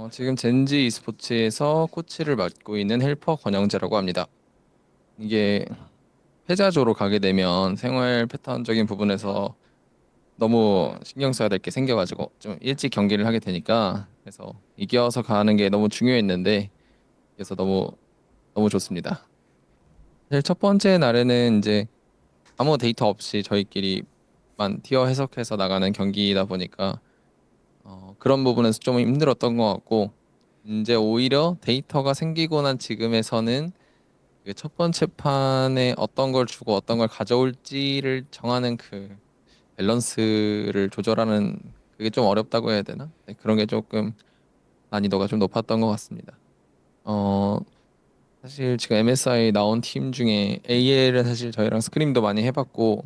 어, 지금 젠지 e스포츠에서 코치를 맡고 있는 헬퍼 권영재라고 합니다. 이게 패자조로 가게 되면 생활 패턴적인 부분에서 너무 신경 써야 될 게 생겨가지고 좀 일찍 경기를 하게 되니까 그래서 이겨서 가는 게 너무 중요했는데 그래서 너무 너무 좋습니다. 사실 첫 번째 날에는 이제 아무 데이터 없이 저희끼리만 티어 해석해서 나가는 경기이다 보니까 어, 그런 부분에서 좀 힘들었던 것 같고 이제 오히려 데이터가 생기고 난 지금에서는 그 첫 번째 판에 어떤 걸 주고 어떤 걸 가져올지를 정하는 그 밸런스를 조절하는 그게 좀 어렵다고 해야 되나? 네, 그런 게 조금 난이도가 좀 높았던 것 같습니다. 어, 사실 지금 MSI 나온 팀 중에 AL은 사실 저희랑 스크림도 많이 해봤고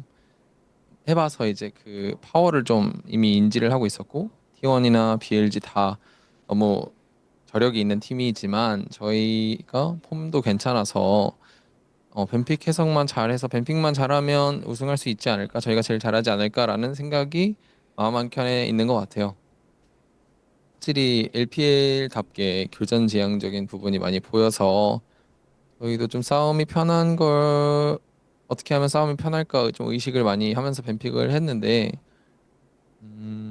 해봐서 이제 그 파워를 좀 이미 인지를 하고 있었고 T1이나 BLG 다 너무 저력이 있는 팀이지만 저희가 폼도 괜찮아서 어, 뱀픽 해석만 잘해서 뱀픽만 잘하면 우승할 수 있지 않을까 저희가 제일 잘하지 않을까라는 생각이 마음 한켠에 있는 것 같아요. 확실히 LPL답게 교전 지향적인 부분이 많이 보여서 저희도 좀 싸움이 편한 걸 어떻게 하면 싸움이 편할까 좀 의식을 많이 하면서 뱀픽을 했는데 음,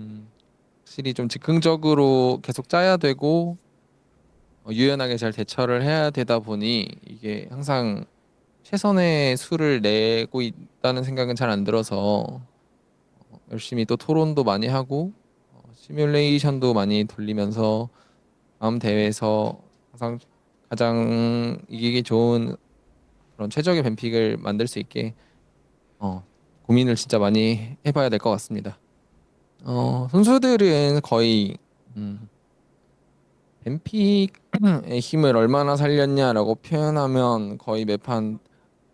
확실히 좀 즉흥적으로 계속 짜야 되고 어, 유연하게 잘 대처를 해야 되다 보니 이게 항상 최선의 수를 내고 있다는 생각은 잘 안 들어서 어, 열심히 또 토론도 많이 하고 어, 시뮬레이션도 많이 돌리면서 다음 대회에서 항상 가장 이기기 좋은 그런 최적의 뱀픽을 만들 수 있게 어, 고민을 진짜 많이 해봐야 될 것 같습니다. 어, 선수들은 거의 음, 뱀픽의 힘을 얼마나 살렸냐라고 표현하면 거의 매판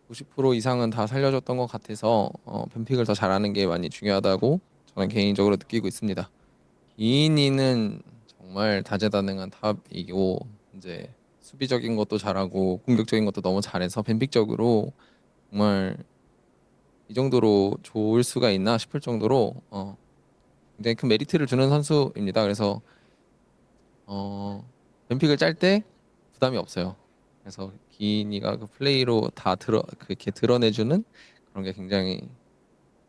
90% 이상은 다 살려줬던 것 같아서 어, 뱀픽을 더 잘하는 게 많이 중요하다고 저는 개인적으로 느끼고 있습니다. 이인이는 정말 다재다능한 탑이고 이제 수비적인 것도 잘하고 공격적인 것도 너무 잘해서 뱀픽적으로 정말 이 정도로 좋을 수가 있나 싶을 정도로 어, 굉장히 큰 메리트를 주는 선수입니다. 그래서 어, 뱀픽을 짤 때 부담이 없어요. 그래서 기인이가 그 플레이로 다 드러 그렇게 드러내주는 그런 게 굉장히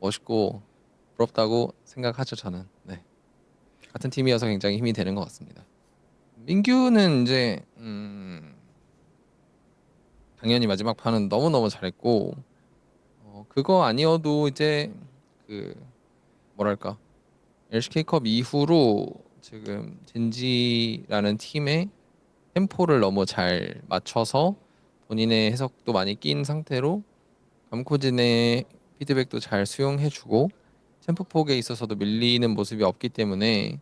멋있고 부럽다고 생각하죠 저는. 네. 같은 팀이어서 굉장히 힘이 되는 것 같습니다. 민규는 이제 음, 당연히 마지막 판은 너무 너무 잘했고 어, 그거 아니어도 이제 그 뭐랄까 LCK컵 이후로 지금 젠지라는 팀의 템포를 너무 잘 맞춰서 본인의 해석도 많이 낀 상태로 감코진의 피드백도 잘 수용해주고 템포 폭에 있어서도 밀리는 모습이 없기 때문에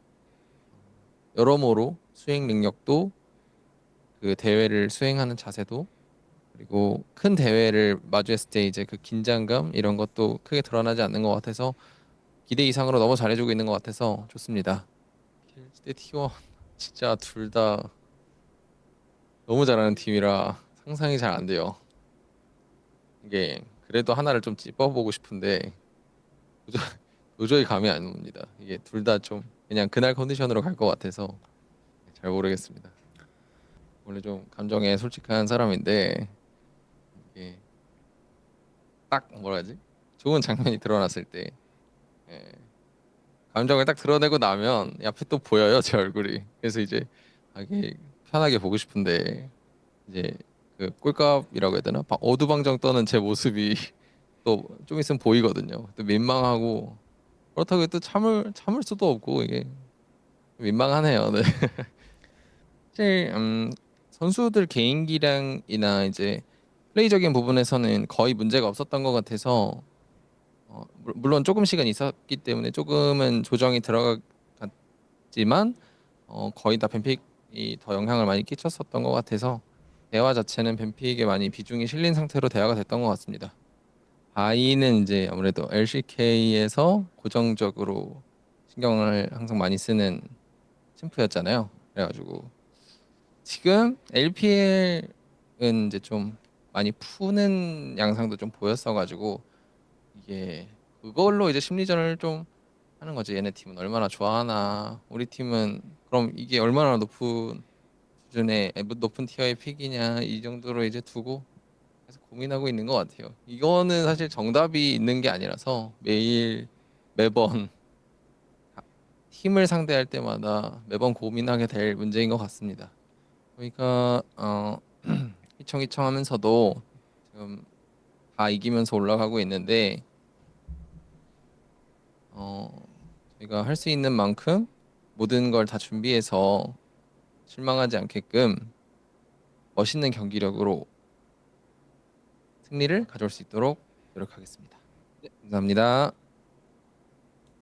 여러모로 수행 능력도 그 대회를 수행하는 자세도 그리고 큰 대회를 마주했을 때 이제 그 긴장감 이런 것도 크게 드러나지 않는 것 같아서 기대 이상으로 너무 잘해주고 있는 것 같아서 좋습니다. 킬스대 T1 진짜 둘 다 너무 잘하는 팀이라 상상이 잘 안 돼요. 이게 그래도 하나를 좀 찝어보고 싶은데 도저, 도저히 감이 안 옵니다. 이게 둘 다 좀 그냥 그날 컨디션으로 갈 것 같아서 잘 모르겠습니다. 원래 좀 감정에 솔직한 사람인데 이게 딱 뭐라 하지? 좋은 장면이 드러났을 때 예, 감정을 딱 드러내고 나면 앞에 또 보여요 제 얼굴이. 그래서 이제 아, 이게 편하게 보고 싶은데 이제 그 꼴값이라고 해야 되나? 바- 어두방정 떠는 제 모습이 또 좀 있으면 보이거든요. 또 민망하고 그렇다고 또 참을 참을 수도 없고 이게 민망하네요. 네. 사실 음, 선수들 개인기량이나 이제 플레이적인 부분에서는 거의 문제가 없었던 것 같아서 어, 물- 물론 조금씩은 있었기 때문에 조금은 조정이 들어갔지만 어, 거의 다 뱀픽이 더 영향을 많이 끼쳤었던 것 같아서 대화 자체는 뱀픽에 많이 비중이 실린 상태로 대화가 됐던 것 같습니다. 바이는 이제 아무래도 LCK에서 고정적으로 신경을 항상 많이 쓰는 챔프였잖아요. 그래가지고 지금 LPL은 이제 좀 많이 푸는 양상도 좀 보였어가지고 이게 그걸로 이제 심리전을 좀 하는 거죠. 얘네 팀은 얼마나 좋아하나, 우리 팀은 그럼 이게 얼마나 높은 수준의 에, 높은 티어의 픽이냐 이 정도로 이제 두고 계속 고민하고 있는 것 같아요. 이거는 사실 정답이 있는 게 아니라서 매일 매번 팀을 상대할 때마다 매번 고민하게 될 문제인 것 같습니다. 그러니까 어, 휘청휘청하면서도 지금 다 이기면서 올라가고 있는데 어, 저희가 할 수 있는 만큼 모든 걸 다 준비해서 실망하지 않게끔 멋있는 경기력으로 승리를 가져올 수 있도록 노력하겠습니다. 네, 감사합니다.